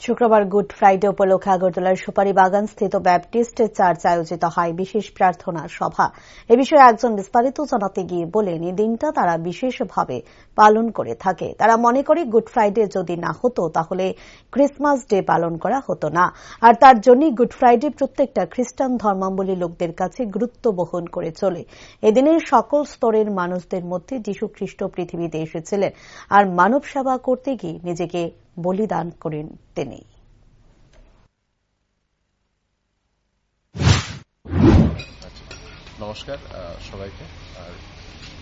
শুক্রবার good Friday উপলক্ষে আগরতলার সুপারি বাগান স্থিত ব্যাপটিস্ট চার্চ আয়োজিত হয় বিশেষ প্রার্থনা সভা। এ বিষয়ে একজন বিস্তারিত জানাতে গিয়ে বলেন, এই দিনটা তারা বিশেষভাবে পালন করে থাকে। তারা মনে করে গুড ফ্রাইডে যদি না হতো, তাহলে ক্রিসমাস ডে পালন করা হতো না। আর তার জন্যই গুড ফ্রাইডে প্রত্যেকটা খ্রিস্টান ধর্মাবলী লোকদের কাছে গুরুত্ব বহন করে চলে। এদিনে সকল স্তরের মানুষদের মধ্যে যীশু খ্রিস্ট পৃথিবীতে এসেছিলেন। আর মানব সেবা করতে গিয়ে নিজেকে বলিদান করেন তিনি। নমস্কার সবাইকে। আর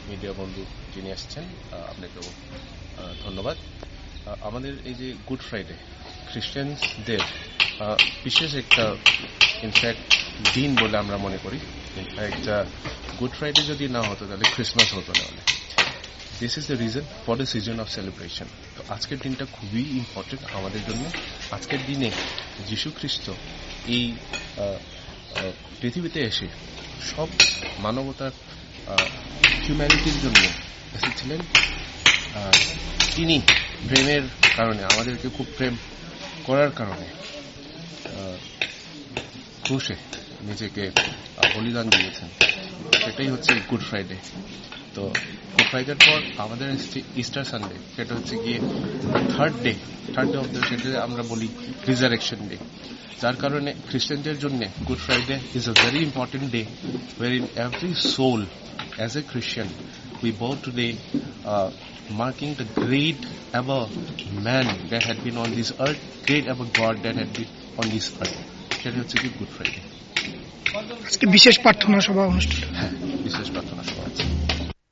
মিডিয়া বন্ধু যিনি এসেছেন আহ, আপনাকেও ধন্যবাদ। আমাদের এই যে গুড ফ্রাইডে খ্রিস্টানদের বিশেষ একটা ইনফ্যাক্ট দিন বলে আমরা মনে করি। ইনফ্যাক্ট গুড ফ্রাইডে যদি না হতো তাহলে ক্রিসমাস হতো না। This is the reason for the season of celebration তো আজকের দিনটা খুবই ইম্পর্টেন্ট আমাদের জন্য। আজকের দিনে যীশু খ্রিস্ট এই পৃথিবীতে এসে সব মানবতার হিউম্যানিটির জন্য এসেছিলেন। তিনি প্রেমের কারণে, আমাদেরকে খুব প্রেম করার কারণে ক্রুশে নিজেকে বলিদান দিয়েছেন। সেটাই হচ্ছে গুড ফ্রাইডে। তো গুড ফ্রাইডের পর আমাদের ইস্টার সানডে সেটা হচ্ছে গিয়ে third day third day of the সেটা আমরা বলি রিজারেকশন ডে যার কারণে খ্রিস্টানদের জন্য good Friday is a very important day where in every soul as a Christian we bow today uh, marking the great ever man that had been on this earth, great ever God that had been on this earth. সেটা হচ্ছে কি good Friday বিশেষ প্রার্থনা সভা অনুষ্ঠান হ্যাঁ বিশেষ প্রার্থনা।